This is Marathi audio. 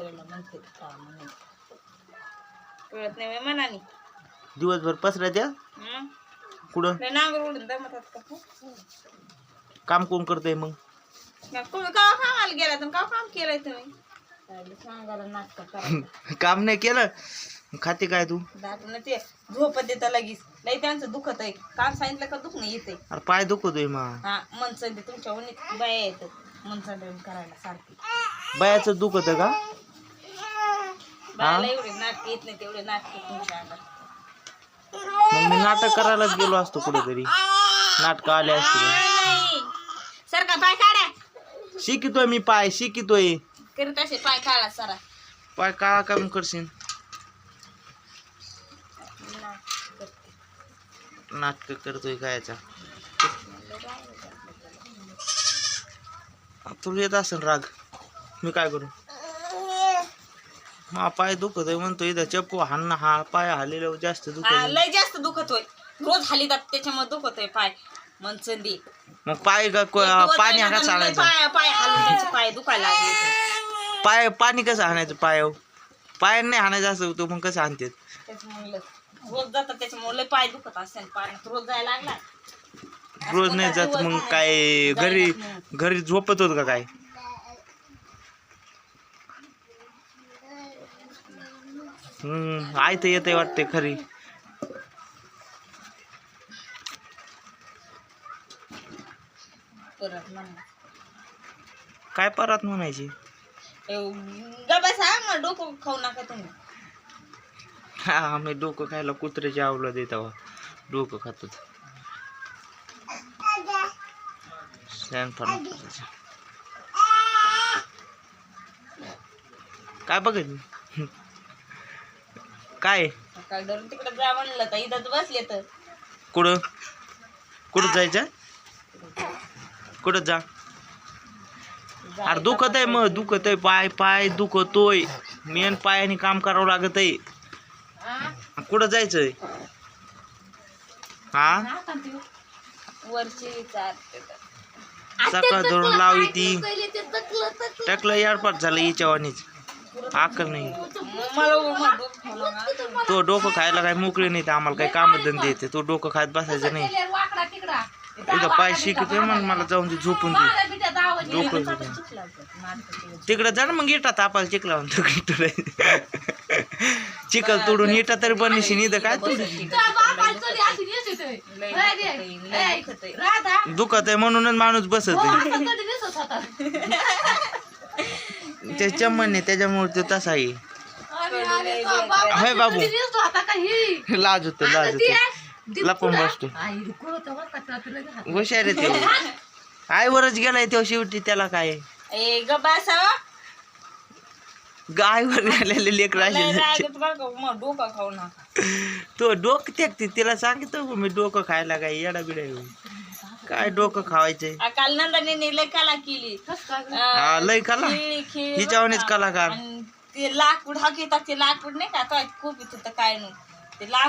दुसऱ्याला म्हणते का म्हणून कळत नाही बाई मनाने. दिवसभर हं? कुठं? लय नांगर उडून दमतात का? काम कोण करतंय मग? का कामाला गेला तर का काम केलंय तुम्ही? सांगायला नाटक करा काम नाही केलं? खाते काय तू? दाटून ते झोपत देतं लगेच. लई त्यांचं दुखत आहे. काम सांगितलं का दुख नाही येते अरे पाय दुखतोय मा. हा मनसंदी तुमच्या उन्हीत बाया येतात. मनसंदी करायला सारखी. बायाचं दुखत का? बायाला एवढे नाटक येत नाही तेवढे नाटक तुमच्या अंगात. मग मी नाटक करायलाच गेलो असतो कुठेतरी. नाटक आले असते. सारखा पाय काढा. शिकितोय मी पाय शिकितोय. करत असे पाय काढा सारा. पाय काळा काम करशील. नाटक करतोय कायचा तुला येत असेल राग. मी काय करू? हा पाय दुखत आहे म्हणतो इथं. चप्पू हाण हा पाय हालेल्यावर जास्त दुखत हा, आहे. लय जास्त दुखत होय. रोज हालीतात त्याच्यामुळे दुखत होय पाय. मनसंदी मग पाय का पाणी हा चालायचं? पाय पाय हालून त्यांचे पाय दुखायला लागले पाय पाणी कसं हाणायचं? पायावर पाय नाही हाणायचं असं होतं मग कसं त्याच्यामुळे रोज जातात त्याच्यामुळे लय पाय दुखत असेल. पाण्यात रोज जायला लागला. रोज नाही जात मग काय? घरी घरी झोपत होत का काय? हम्म तर येते वाटते खरी. परत काय परत म्हणायची? डोकं खाऊ नका तुम्ही. हा आम्ही डोकं खायला कुत्र्याची आवलं देत डोकं खातो. काय बघत काय? सकाळ धरून तिकडे जा म्हणलं तर इथं बसले तर. कुठं? कुठं जायचं? कुठं जा? अरे दुखत आहे मग दुखत आहे. पाय पाय दुखतोय. मेन पायाने काम करावं लागत आहे. कुठं जायचंय? हा? वरची सकाळ धरून लावी ती. टाकलं याडपाट झालं हिच्यावानीच आकल नाही. तो डोकं खायला काय मोकळे नाही तर आम्हाला काही काम धंदे येते तो. डोकं खात बसायचं नाही. इथं पाय शिकतोय मग मला जाऊन दे झोपून दे. डोकं. तिकडं जा ना मग इटा तापायला चिकला म्हणतो चिकल तोडून इटा तरी बनशील इथं काय तोडून. दुखत आहे म्हणूनच माणूस बसत आहे. त्याच्या म्हणणे त्याच्यामुळे तो तसा आहे. हाय बाबू लाज होतो लाज होतो. लपून बसतो. हुशार आहे ते आईवरच गेलाय तो शेवटी त्याला काय. गायवर गेलेले लेकर डोकं खाऊ नका. तो डोकं तेकते तिला सांगितलं मी डोकं खायला काय येडा बिडा. काय डोकं खावायचंय? काल नंदाने लय कला केली. हा, लय कला? का. कलाकार. ते लाकूड हा घेतात ते लाकूड नाही का? काय खूप इथं तर काय नाही. ते लाकूड